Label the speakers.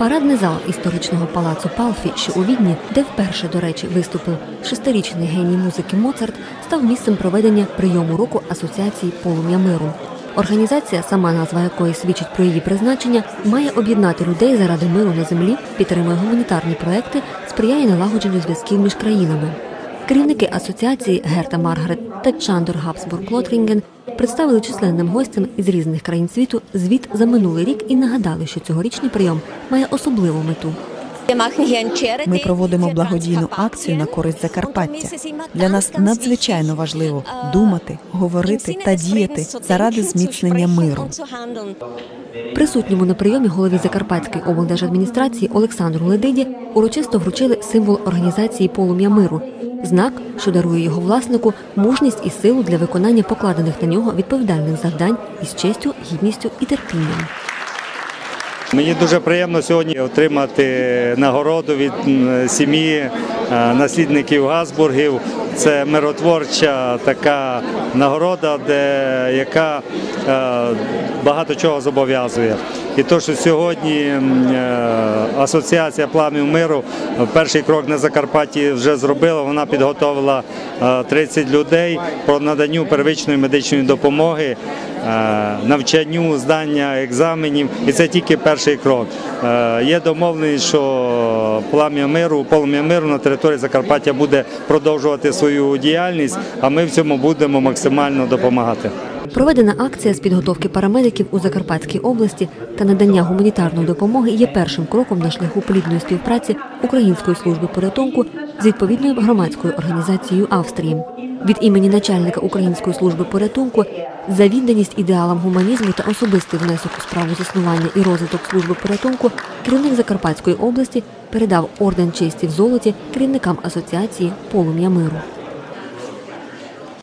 Speaker 1: Парадний зал історичного палацу Палфі, що у Відні, де вперше, до речі, виступив шестирічний геній музики Моцарт, став місцем проведення прийому року асоціації Полум'я миру. Організація, сама назва якої свідчить про її призначення, має об'єднати людей заради миру на землі, підтримує гуманітарні проекти, сприяє налагодженню зв'язків між країнами. Керівники асоціації Герта Маргарет та Чандор Габсбург Лотрінген представили численним гостям із різних країн світу звіт за минулий рік і нагадали, що цьогорічний прийом має особливу мету.
Speaker 2: Ми проводимо благодійну акцію на користь Закарпаття. Для нас надзвичайно важливо думати, говорити та діяти заради зміцнення миру.
Speaker 1: Присутньому на прийомі голові Закарпатської облдержадміністрації Олександру Ледиді урочисто вручили символ організації Полум'я миру знак, що дарує його власнику мужність і силу для виконання покладених на нього відповідальних завдань із честю, гідністю і терпінням.
Speaker 3: Мені дуже приємно сьогодні отримати нагороду від сім'ї е, наслідників Газбургів. Це миротворча така нагорода, де яка е, багато чого зобов'язує. І то, що сьогодні е, асоціація планів миру перший крок на Закарпатті вже зробила. Вона підготовила 30 людей про наданню первичної медичної допомоги. Навчанню, здання екзаменів, і це тільки перший крок. Є домовленість, що плам'я миру, полум'я миру на території Закарпаття буде продовжувати свою діяльність, а ми в цьому будемо максимально допомагати.
Speaker 1: Проведена акція з підготовки парамедиків у Закарпатській області та надання гуманітарної допомоги є першим кроком на шляху плідної співпраці Української служби порятунку з відповідною громадською організацією Австрії. Від імені начальника Української служби порятунку за відданість ідеалам гуманізму та особистий внесок у справу заснування і розвиток служби порятунку керівник Закарпатської області передав орден честі в золоті керівникам асоціації Полум'я миру.